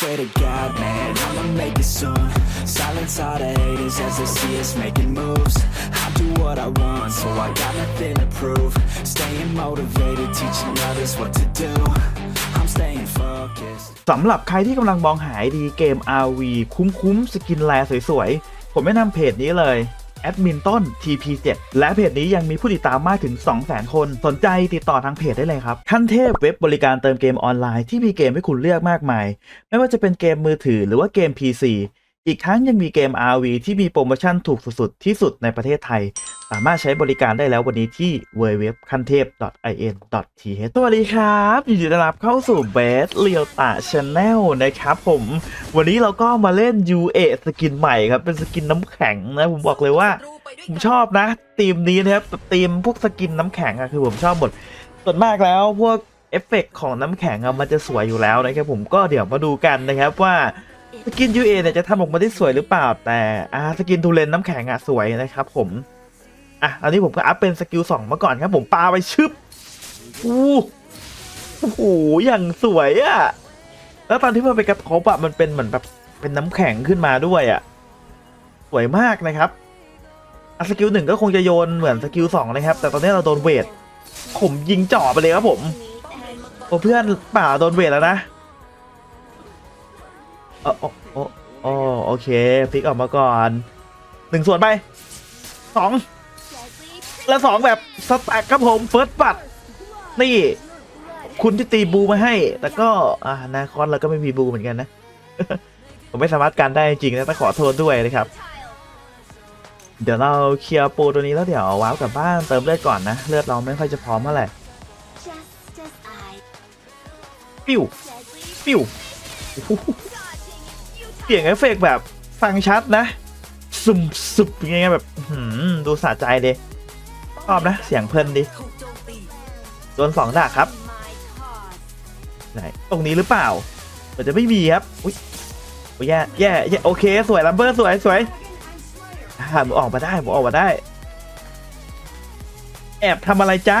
swear to God, man, I'ma make it soon. Silence all the haters as they see us making moves. I do what I want, so I got nothing to prove. Staying motivated, teaching others what to do. I'm staying focused. สำหรับใครที่กำลังมองหาไอดีเกม RV คุ้มๆ สกินแลสวยๆ ผมแนะนำเพจนี้เลย แอดมินต้น TP7 และเพจนี้ยังมีผู้ติดตามมากถึง 200,000 คน สนใจติดต่อทางเพจได้เลยครับ ขั้นเทพเว็บบริการเติมเกมออนไลน์ที่มีเกมให้คุณเลือกมากมาย ไม่ว่าจะเป็นเกมมือถือหรือว่าเกม PC อีกทั้งยังมีเกม RV ที่มีโปรโมชั่นถูกสุดๆ ที่สุดในประเทศไทย สามารถใช้บริการได้แล้ววันนี้ที่ www คันเทพ in.th สวัสดีครับยินดีต้อนรับเข้าสู่เบสเรียวตาชาแนลนะครับผม วันนี้เราก็มาเล่น UA สกินใหม่ครับ เป็นสกินน้ำแข็งนะ ผมบอกเลยว่า ผมชอบนะทีมนี้นะครับทีมพวกสกินน้ำแข็งอะคือผมชอบหมดส่วนมากแล้วพวกเอฟเฟกต์ของน้ำแข็งอะมันจะสวยอยู่แล้วนะครับผมก็เดี๋ยวมาดูกันนะครับว่า สกิน UA เนี่ยจะทำออกมาได้สวยหรือเปล่าแต่อ่าสกินทูเลนน้ำแข็งอะสวยนะครับผมอะอันนี้ผมก็อัพเป็นสกิลสองมาก่อนครับผมปาไปชึบอู้โอ้โหอย่างสวยอะแล้วตอนที่มันไปกระทบอะมันเป็นเหมือนแบบเป็นน้ำแข็งขึ้นมาด้วยอะสวยมากนะครับอะสกิลหนึ่งก็คงจะโยนเหมือนสกิลสองนะครับ แต่ตอนนี้เราโดนเวทผมยิงจ่อไปเลยครับผมโอ้เพื่อนป่าโดนเวทแล้วนะ โอ้โอ้โอ้โอเคพลิกออกมาก่อนหนึ่งส่วนไปสองและสองแบบสแต็กครับผมเฟิร์สบัตนี่ คุณที่ตีบูมาให้ แต่ก็อ่านาคอนเราก็ไม่มีบูเหมือนกันนะ ผมไม่สามารถการได้จริงนะต้องขอโทษด้วยนะครับ เดี๋ยวเราเคลียร์ปูตัวนี้แล้วเดี๋ยวว้าวกลับบ้านเติมเลือดก่อนนะ เลือดเราไม่ค่อยจะพร้อมเท่าไหร่ปิ้วปิ้ว สียงเอฟเฟกต์แบบฟังชัดนะซุมซุบยังไงแบบหือดูสะใจเลยชอบนะ เสียงเพลินดิโดนสองดาครับไหนตรงนี้หรือเปล่าเหมือนจะไม่มีครับอุ้ยโอ้ยแย่แย่แย่โอเค สวยลัมเบอร์สวยสวยอ่าผมออกมาได้ผมออกมาได้ แอบทำอะไรจ๊ะ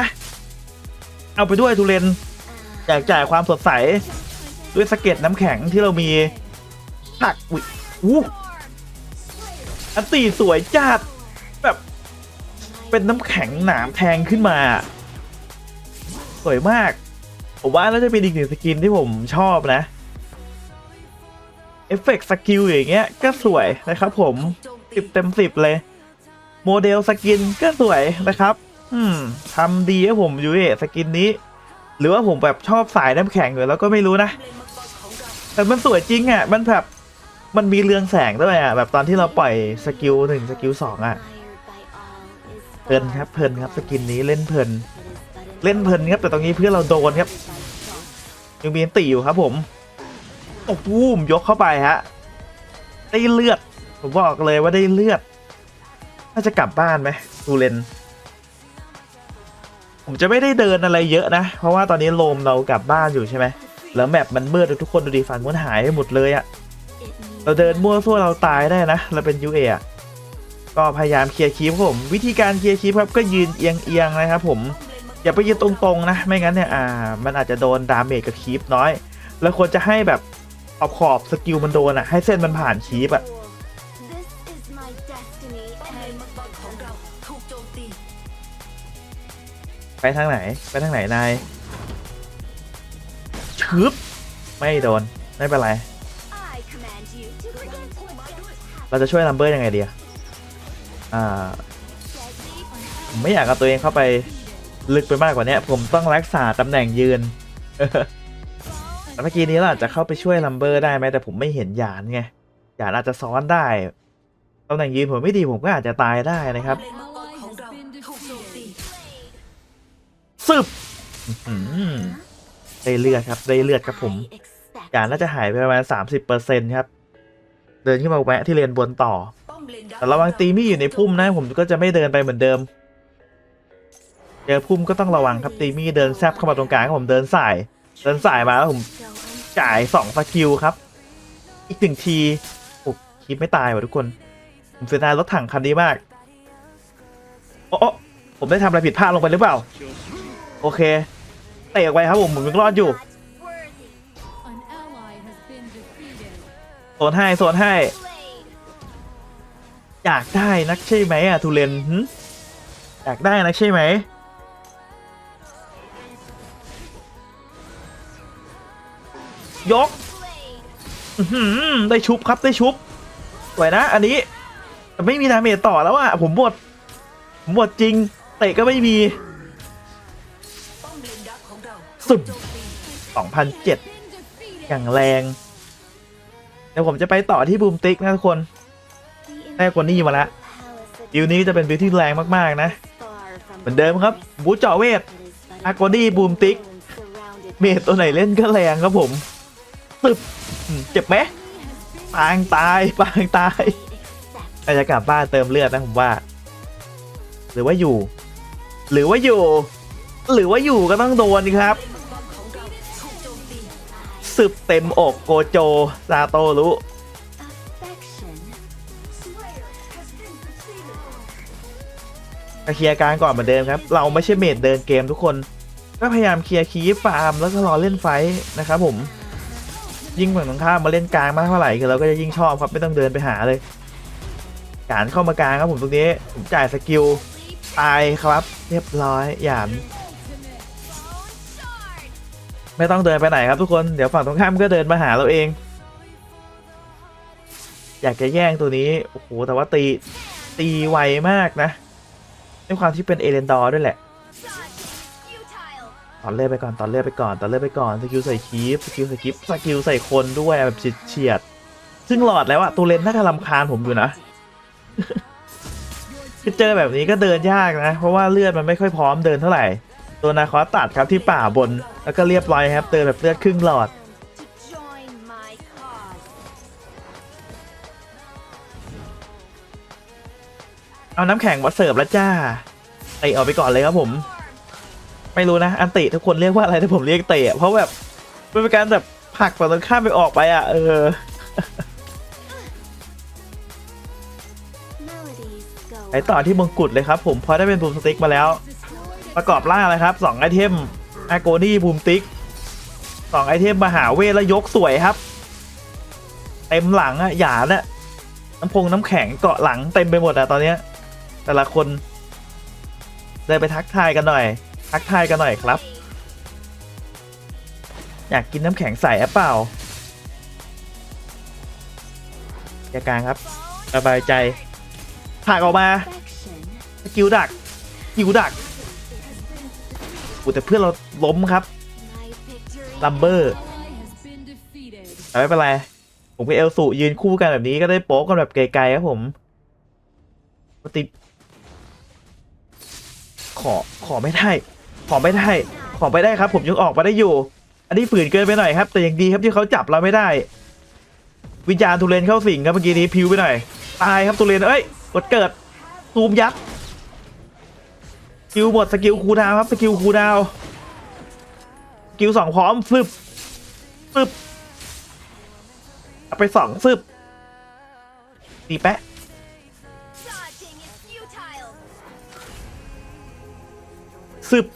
เอาไปด้วยทุเรนอยากจ่ายความสดใส ด้วยสเก็ดน้ำแข็งที่เรามี ผักอุ้ยอู้อันตีสวยจัดแบบ เป็นน้ำแข็งหนามแทงขึ้นมา สวยมาก ผมว่าน่าจะเป็นอีกหนึ่งสกินที่ผมชอบนะ เอฟเฟกต์สกิลอย่างเงี้ย ก็สวยนะครับผมสิบเต็มสิบเลย โมเดลสกินก็สวยนะครับ อืมทำดีครับผมยูเอสกินนี้ หรือว่าผมแบบชอบสายน้ำแข็งอยู่แล้วก็ไม่รู้นะ แต่มันสวยจริงอะ มันแบบ มันมีเรืองแสงด้วยอะแบบตอนที่เราปล่อยสกิลหนึ่งสกิลสองอะเพลินครับเพลินครับสกินนี้เล่นเพลิน เล่นเพลินครับแต่ตรงนี้เพื่อนเราโดนครับยังมีตีอยู่ครับผมโอ้ปูมยกเข้าไปฮะได้เลือด ผมบอกเลยว่าได้เลือดน่าจะกลับบ้านไหมตูเลนผมจะไม่ได้เดินอะไรเยอะนะ เพราะว่าตอนนี้โลมเรากลับบ้านอยู่ใช่ไหมแล้วแมปมันมืดทุกคนดูดีฟันมันหายไปหมดเลยอะ เราเดินมั่วซั่วเราตายได้นะ เราเป็นยูเอะก็พยายามเคลียร์คีปผม วิธีการเคลียร์คีปครับก็ยืนเอียงๆนะครับผมอย่าไปยืนตรงๆนะ ไม่งั้นเนี่ยอ่า มันอาจจะโดนดาเมจกับคีปน้อย แล้วควรจะให้แบบขอบขอบสกิลมันโดนอะ ให้เส้นมันผ่านคีปอะไปทางไหน ไปทางไหนนายชึบไม่โดน ไม่เป็นไร เราจะช่วยลัมเบอร์ยังไงดีอ่าผมไม่อยากเอาตัวเองเข้าไปลึกไปมากกว่านี้ผมต้องรักษาตำแหน่งยืนแต่เมื่อกี้นี้เราอาจจะเข้าไปช่วยลัมเบอร์ได้ไหมแต่ผมไม่เห็นหยานไงหยานอาจจะซ้อนได้ตำแหน่งยืนผมไม่ดีผมก็อาจจะตายได้นะครับซึบได้เลือดครับได้เลือดครับผมหยานน่าจะหายไปประมาณสามสิบเปอร์เซ็นครับ เดินขึ้นมาแวะที่เลนบนต่อป้อมเลนแต่ระวังตีมี่อยู่ในพุ่มนะ ผมก็จะไม่เดินไปเหมือนเดิม เจอพุ่มก็ต้องระวังครับตีมี่เดินแซบเข้ามาตรงกลางครับผมเดินสาย เดินสายมาแล้วผม so unfair. จ่ายสองสกิลครับ อีกหนึ่งทีโอ้คิดไม่ตายว่ะทุกคน ผมเสียดายรถถังคันนี้มากโอ้โอ้ผมได้ทำอะไรผิดพลาดลงไปหรือเปล่า โอเค เตะออกไปครับผมผมยังรอดอยู่ โซนให้โซนให้ Blade. อยากได้นักใช่ไหมอะทุเรนหึอยากได้นักใช่ไหมยก Blade. อื้อหือได้ชุบครับได้ชุบสวยนะ อันนี้แต่ไม่มีดาเมจต่อแล้วอะผมหมดผมหมดจริง เตะก็ไม่มีป้อมเลนดักของเราสุดโจมตี2007อย่างแรงเดี๋ยวผมจะไปต่อที่บูมติ๊กนะทุกคน The ได้กว่านี้มาละ palace บิวนี้จะเป็นบิวที่แรงมากๆนะ far from เหมือนเดิมครับบูเจาะเวท It is but อากดี้บูมติ๊ก surrounded เมจตัวไหนเล่นก็แรงครับผมตึบอืมเจ็บไหมปางตายปางตาย except อาจจะกลับบ้านเติมเลือดนะผมว่า หรือว่าอยู่ หรือว่าอยู่ หรือว่าอยู่ก็ต้องโดนครับ สึบเต็มอกโกโจซาโตรุเคลียร์การก่อนเหมือนเดิมครับ เราไม่ใช่เมดเดินเกมทุกคน ก็พยายามเคลียร์คีฟฟาร์มแล้วก็รอเล่นไฟท์นะครับผม ยิ่งฝั่งตรงข้ามมาเล่นกลางมากเท่าไหร่คือเราก็จะยิ่งชอบครับไม่ต้องเดินไปหาเลย การเข้ามากลางครับผมตรงนี้ผมจ่ายสกิลตายครับ เรียบร้อยหยาม ไม่ต้องเดินไปไหนครับทุกคน เดี๋ยวฝั่งตรงข้ามก็เดินมาหาเราเอง อยากจะแย่งตัวนี้ โอ้โห แต่ว่าตีตีไวมากนะ ด้วยความที่เป็นเอเลนดอร์ด้วยแหละตอนเลือดไปก่อนตอนเลือดไปก่อนตอนเลือดไปก่อนสกิลใส่คีฟสกิลใส่คีฟสกิลใส่คนด้วยแบบเฉียดซึ่งหลอดแล้วอะตัวเลนน่าจะลำคาญผมอยู่นะคือเจอแบบนี้ก็เดินยากนะ เพราะว่าเลือดมันไม่ค่อยพร้อมเดินเท่าไหร่ ตัวนาคอสตัดครับที่ป่าบน แล้วก็เรียบร้อยครับเดินแบบเลือดครึ่งหลอด to join my cause เอาน้ำแข็งมาเสิร์ฟแล้วจ้าเตะออกไปก่อนเลยครับผม ไม่รู้นะ อันติทุกคนเรียกว่าอะไรแต่ผมเรียกเตะเพราะแบบมันเป็นการแบบผลักฝั่งตรงข้ามไปออกไปอะ เออ melodies go ไปต่อที่มงกุฎเลยครับผม พอได้เป็นบูมสติ๊กมาแล้ว ประกอบร่างเลยครับ2ไอเทมอาโกนี่บูมติ๊ก2ไอเทมมหาเวทแล้วยกสวยครับ เต็มหลังอะหยาดอะน้ำพงน้ำแข็งเกาะหลังเต็มไปหมดอะตอนเนี้ย แต่ละคนเดินไปทักทายกันหน่อย ทักทายกันหน่อยครับ อยากกินน้ำแข็งใส่แอปเปล่าอย่ากลางครับสบายใจผักออกมาสกิลดักสกิลดัก อูแต่เพื่อนเราล้มครับ my victory ลัมเบอร์แต่ไม่เป็นไร ผมกับเอลสูยืนคู่กันแบบนี้ก็ได้โป๊กกันแบบไกลๆครับผมปกติขอขอไม่ได้ ขอไม่ได้ ขอไม่ได้ครับ ผมยังออกมาได้อยู่ อันนี้ฝืนเกินไปหน่อยครับ แต่ยังดีครับที่เขาจับเราไม่ได้ วิญญาณทุเรนเข้าสิงครับเมื่อกี้นี้พิวไปหน่อย ตายครับทุเรนเอ้ยกดเกิดซูมยัดส กิลหมดสกิลคูดาวครับสกิลคูดาวสกิลสองพร้อมฟึบฟึบเอาไปสองซึบตีแปะ dodging is futile ซึบ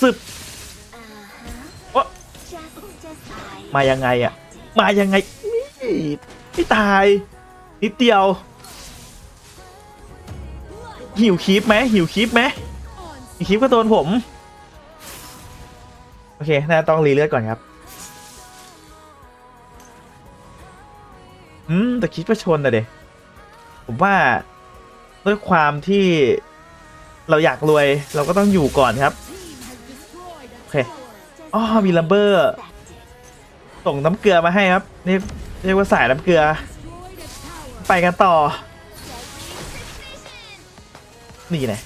ซึบ uh-huh โอะมายังไงอะมายังไงนี่ไม่ตายนิดเดียว หิวคีปไหมหิวคีปไหมหิวคีปก็โดนผม โอเค น่าต้องรีเลือดก่อนครับ อืม แต่คิดว่าชนนะเดะผมว่าด้วยความที่เราอยากรวยเราก็ต้องอยู่ก่อนครับ โอเค อ๋อ มีลัมเบอร์ ส่งน้ำเกลือมาให้ครับเรียกเรียกว่าสายน้ำเกลือ ไปกันต่อ นี่ไง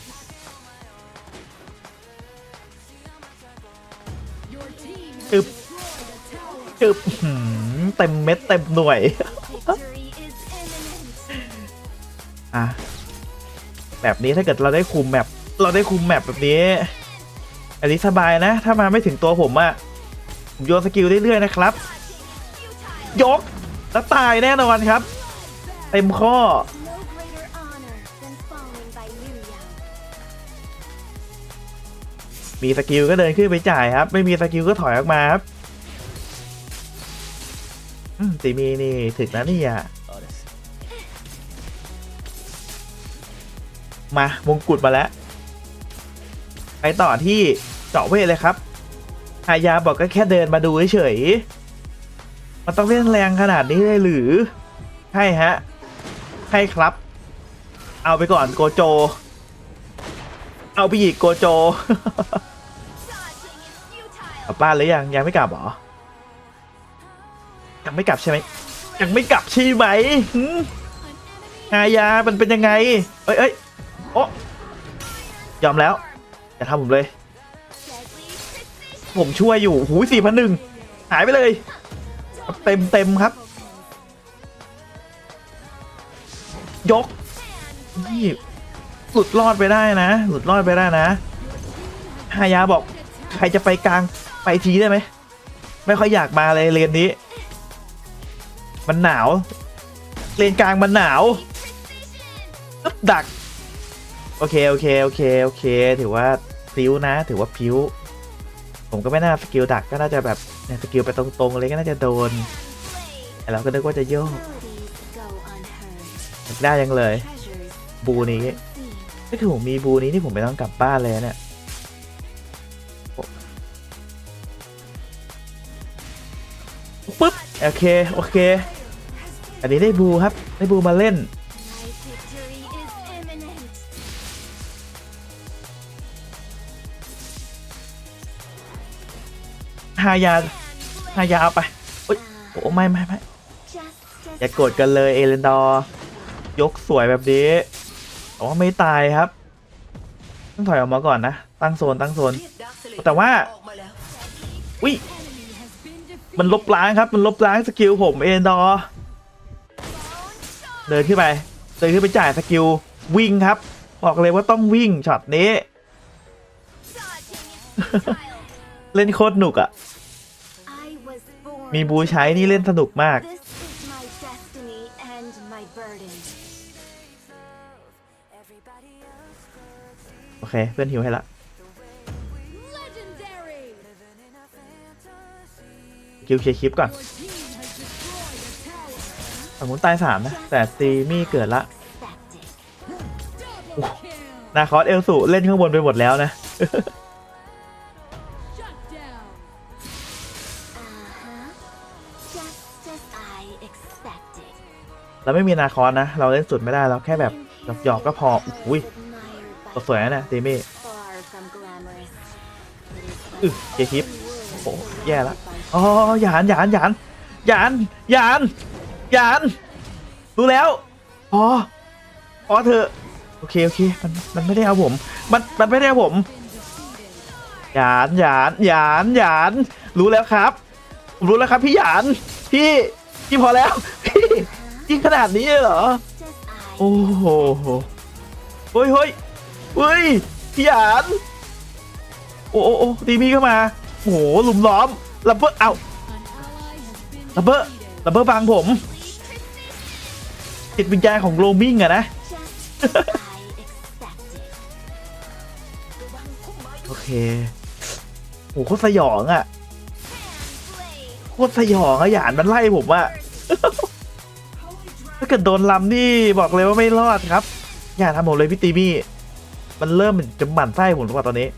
จึบจึบหืมเต็มเม็ดเต็มหน่วย victory is imminent อะแบบนี้ถ้าเกิดเราได้คุมแมปเราได้คุมแมปแบบนี้ อันนี้สบายนะ ถ้ามาไม่ถึงตัวผมอะผมโยนสกิลเรื่อยๆนะครับ futile ยก แล้วตายแน่นอนครับ เต็มข้อ มีสกิลก็เดินขึ้นไปจ่ายครับ ไม่มีสกิลก็ถอยออกมาครับอืมตีมีนี่ถึกนะนี่อะมามงกุฎมาแล้ว ไปต่อที่เจาะเวทเลยครับฮายาบอกก็แค่เดินมาดูเฉยๆมันต้องเล่นแรงขนาดนี้เลยหรือ ใช่ฮะ ใช่ครับ เอาไปก่อนโกโจ เอาไปอีกโกโจ Dodging is futile. กลับบ้านหรือยังยังไม่กลับเหรอ ยังไม่กลับใช่ไหมยังไม่กลับใช่ไหมหืมฮายามันเป็นยังไง เอ้ยเอ้ยโอ้ยอมแล้ว อย่าทำผมเลย Deadly precision. ผมช่วยอยู่หูสี่พันหนึ่งหายไปเลย เต็มเต็มครับ ยกนี่ หลุดรอดไปได้นะ หลุดรอดไปได้นะฮายาบอก ใครจะไปกลางไปทีได้ไหม ไม่ค่อยอยากมาเลยเลนนี้ มันหนาว เลนกลางมันหนาวอึ๊บดัก โอเค โอเค โอเค โอเค ถือว่าพริ้วนะ ถือว่าพริ้ว ผมก็ไม่น่าสกิลดักก็น่าจะแบบเนี่ยสกิลไปตรงๆเลยก็น่าจะโดน Slay. แต่เราก็นึกว่าจะโยก Melodies go unheard. ได้ยังเลย Treasures บูนี้ unseen. ถ้าถือผมมีบูนี้นี่ผมไม่ต้องกลับบ้านเลยนะเนี่ยปึ๊บโอเคโอเค อันนี้ได้บูครับ ได้บูมาเล่น My victory is imminent. ฮายา And ฮายาเอาไปโอ้ยโอ้ไม่ไม่ไม่อย่าโกรธกันเลยเอเลนดอร์ยกสวยแบบนี้ แต่ว่าไม่ตายครับต้องถอยออกมาก่อนนะ ตั้งโซนตั้งโซน แต่ว่าออกมาแล้ววิมันลบล้างครับ มันลบล้างสกิลผมเอเลนดอร์เดินขึ้นไป เดินขึ้นไปจ่ายสกิลวิ่งครับ บอกเลยว่าต้องวิ่งช็อตนี้ เล่นโคตรหนุกอะ่ะ มีบูใช้นี่เล่นสนุกมาก โอเค เพื่อนหิวให้ละ Legendary. กิลเคลียร์คลิปก่อนฝั่งนู้นตายสามนะ แต่ตีมี่เกิดละ Pathetic. นาคอสเอลสูเล่นข้างบนไปหมดแล้วนะ Uh-huh. Just as I expected. เราไม่มีนาคอสนะ เราเล่นสุดไม่ได้เราแค่แบบ หยอกๆก็พออุ้ยสวยนะเนี่ยตีมี่อึเคลียร์คลิปโอ้แย่ละอ๋อหยานหยานหยานหยานหยานหยานรู้แล้วพอพอเถอะโอเคโอเคมันมันไม่ได้เอาผมมันมันไม่ได้เอาผมหยานหยานหยานหยานรู้แล้วครับผมรู้แล้วครับพี่หยานพี่พี่พอแล้วพี่ยิ่งขนาดนี้เหรอ โอ้โหเฮ้ยเฮ้ยเฮ้ยพี่หยานโอ้โอ้โอ้ตีมีเข้ามาโอ้โหหลุมล้อมลับเบอร์เอ้าลับเบอร์ลับเบอร์บังผมจิตวิญญาณของโรมิงอะนะ โอเคโอ้โหโคตรสยองอะโคตรสยองอะหยานมันไล่ผมอะ ถ้าเกิดโดนลำนี่บอกเลยว่าไม่รอดครับ อย่าทำผมเลยพี่ตีมี่ มันเริ่มจะหมั่นไส้ผมหรือเปล่าตอนนี้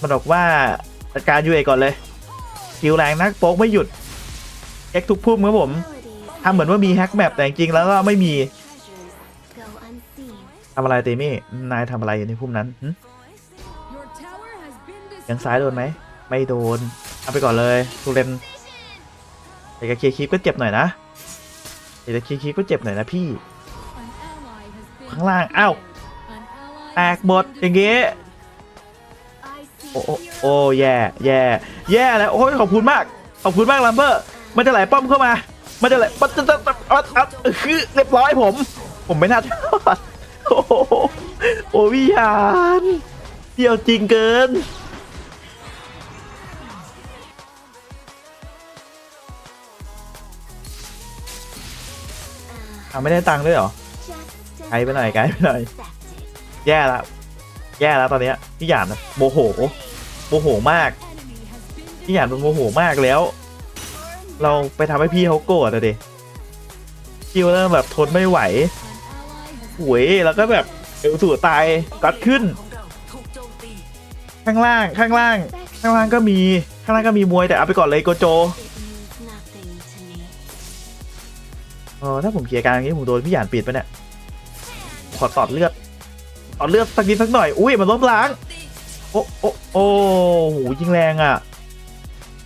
มันบอกว่าจัดการยูเอก่อนเลยคิวแรงนักโป๊กไม่หยุดแฮกทุกพุ่มครับผมทำเหมือนว่ามีแฮกแมปแต่จริงแล้วก็ไม่มีทำอะไรตีมี่ นายทำอะไรอยู่ในพุ่มนั้น ยังซ้ายโดนไหม ไม่โดน เอาไปก่อนเลยทุเรนแต่กับเคลียร์คลิปก็เจ็บหน่อยนะ แต่กับเคลียร์คลิปก็เจ็บหน่อยนะพี่ ข้างล่าง อ้าว แตกหมดอย่างงี้ I see โอ้โอ้แย่แย่แย่แล้วโอ้ยขอบคุณมาก ขอบคุณมากลัมเบอร์ มันจะไหลป้อมเข้ามา มันจะไหลมันจะจะปัดอัดคือเรียบร้อยผม ผมไม่น่าจะรอดโอ้โหโอ้วิญญาณเที่ยวจริงเกิน อ่าไม่ได้ตังค์ด้วยเหรอ just as ไกลไปหน่อยไกลไปหน่อย expected. แย่แล้วแย่แล้วตอนเนี้ยพี่หยานนะโมโหโมโหมากพี่หยานเป็นโมโหมากแล้ว Your เราไปทำให้พี่เขาโกรธอะดิพี่เขาเริ่มแบบทนไม่ไหว An ally has หวยแล้วก็แบบเอวสู่ตายกัดขึ้นของเราถูกโจมตีข้างล่างข้างล่าง ข้างล่างก็มีข้างล่างก็มีมวยแต่เอาไปก่อนเลยโกโจ เออถ้าผมเคลียร์การอย่างนี้ผมโดนพี่หยานปิดไปเนี่ยขอตอดเลือดตอดเลือดสักนิดสักหน่อยอุ้ยมันล้มล้าง โอ้โอ้โอ้โหยิงแรงอะ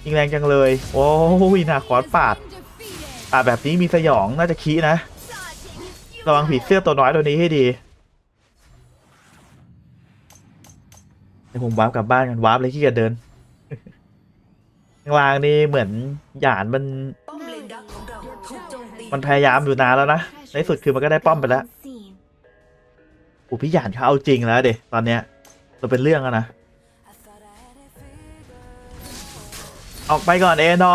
ยิงแรงจังเลย โอ้ยนาคอสปาดปาดแบบนี้มีสยองน่าจะขี้นะระวังผีเสื้อตัวน้อยตัวนี้ให้ดีเดี๋ยวผมวาร์ปกลับบ้านกันวาร์ปเลยขี้เกียจเดินข้างล่างนี่เหมือนหยานมัน มตีมันพยายามอยู่นานแล้วนะ ในที่สุดคือมันก็ได้ป้อมไปแล้ว Seen. โอ้พี่หยานเขาเอาจริงแล้วเด็ตอนเนี้ยเราเป็นเรื่องแล้วนะ ออกไปก่อนเอนอ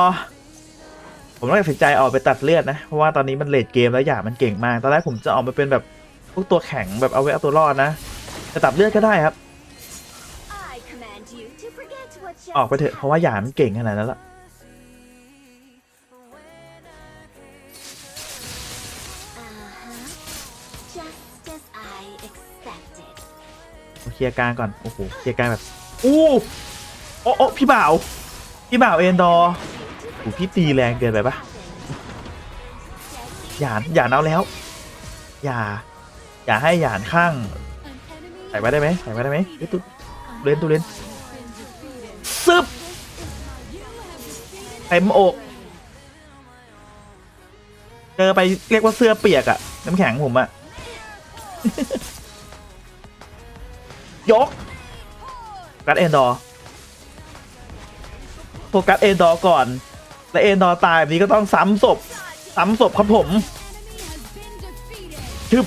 ผมต้องตัดสินใจออกไปตัดเลือดนะ เพราะว่าตอนนี้มันเลดเกมแล้วหยาดมันเก่งมาก ตอนแรกผมจะออกมาเป็นแบบพวกตัวแข็งแบบเอาไว้เอาตัวรอดนะจะตัดเลือดก็ได้ครับ I command you to forget what just ออกไปเถอะเพราะว่าหยาดมันเก่งขนาดนั้นละ ลียร์กลางก่อน โอ้โห เคลียร์กลางแบบ อู้โอ้โอ้พี่บ่าว พี่บ่าวเอนดอร์โอ้พี่ตีแรงเกินไปปะหยานหยานเอาแล้ว อย่า อย่าให้หยานข้างใส่ไว้ได้ไหมใส่ไว้ได้ไหมเฮ้ยตุ๊เล่นตุ๊เล่นซึบเต็มอกเจอไปเรียกว่าเสื้อเปียกอะน้ำแข็งผมอะ ยกกัดเอนดอร์โฟกัสเอนดอร์ก่อน และเอนดอร์ตายแบบนี้ก็ต้องซ้ำศพซ้ำศพครับผมชึบ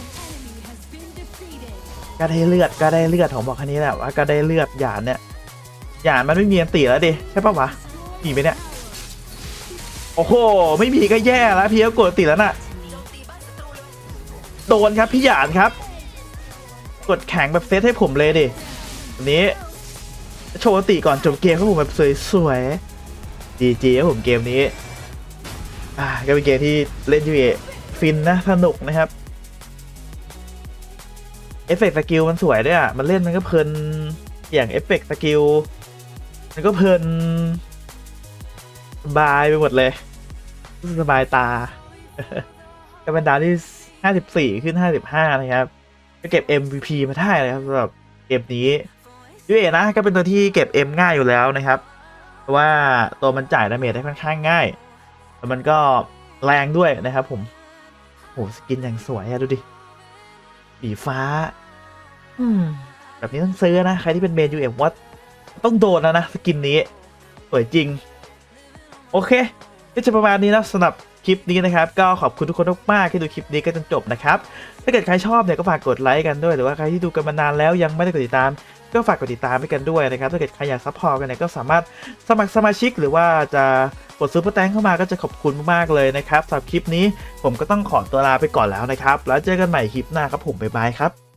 ก็ได้เลือดก็ได้เลือดผมบอกแค่นี้แหละว่าก็ได้เลือดหยานเนี่ยหยานมันไม่มีอันตีแล้วดิใช่ปะวะมีไหมเนี่ยโอ้โหไม่มีก็แย่แล้วพี่ก็กดติแล้วน่ะโจมตีบ้านศัตรูเลยโดนครับพี่หยานครับ กดแข็งแบบเซตให้ผมเลยดิวันนี้ โชว์ติก่อนจบเกมครับผมแบบสวยๆดีจีครับผมเกมนี้ อ่าก็เป็นเกมที่เล่นยูเอฟินนะสนุกนะครับเอฟเฟกต์สกิลมันสวยด้วยอะ มันเล่นมันก็เพลินอย่างเอฟเฟกต์สกิลมันก็เพลินสบายไปหมดเลย สบายตาก็เป็นดาวที่ 54 ขึ้น 55 นะครับ ก็เก็บ MVP มาได้เลยครับสำหรับเกมนี้ยูเอนะก็เป็นตัวที่เก็บ M ง่ายอยู่แล้วนะครับเพราะว่าตัวมันจ่ายดาเมจได้ค่อนข้างง่ายแล้วมันก็แรงด้วยนะครับผมโหสกินอย่างสวยอะดูดิสีฟ้า อืม แบบนี้ต้องซื้อนะ ใครที่เป็นเมนยูเอ็มว่าต้องโดนแล้วนะ สกินนี้ สวยจริง โอเค ก็จะประมาณนี้นะสำหรับคลิปนี้นะครับ ก็ขอบคุณทุกคนมากๆที่ดูคลิปนี้ก็จนจบนะครับ ถ้าเกิดใครชอบเนี่ยก็ฝากกดไลค์กันด้วย หรือว่าใครที่ดูกันมานานแล้วยังไม่ได้กดติดตาม ก็ฝากกดติดตามให้กันด้วยนะครับ ถ้าเกิดใครอยากซัพพอร์ตกันเนี่ยก็สามารถสมัครสมาชิก หรือว่าจะกดซื้อโปรแตงเข้ามาก็จะขอบคุณมากๆเลยนะครับสำหรับคลิปนี้ผมก็ต้องขอตัวลาไปก่อนแล้วนะครับ แล้วเจอกันใหม่คลิปหน้าครับผมบ๊ายบายครับ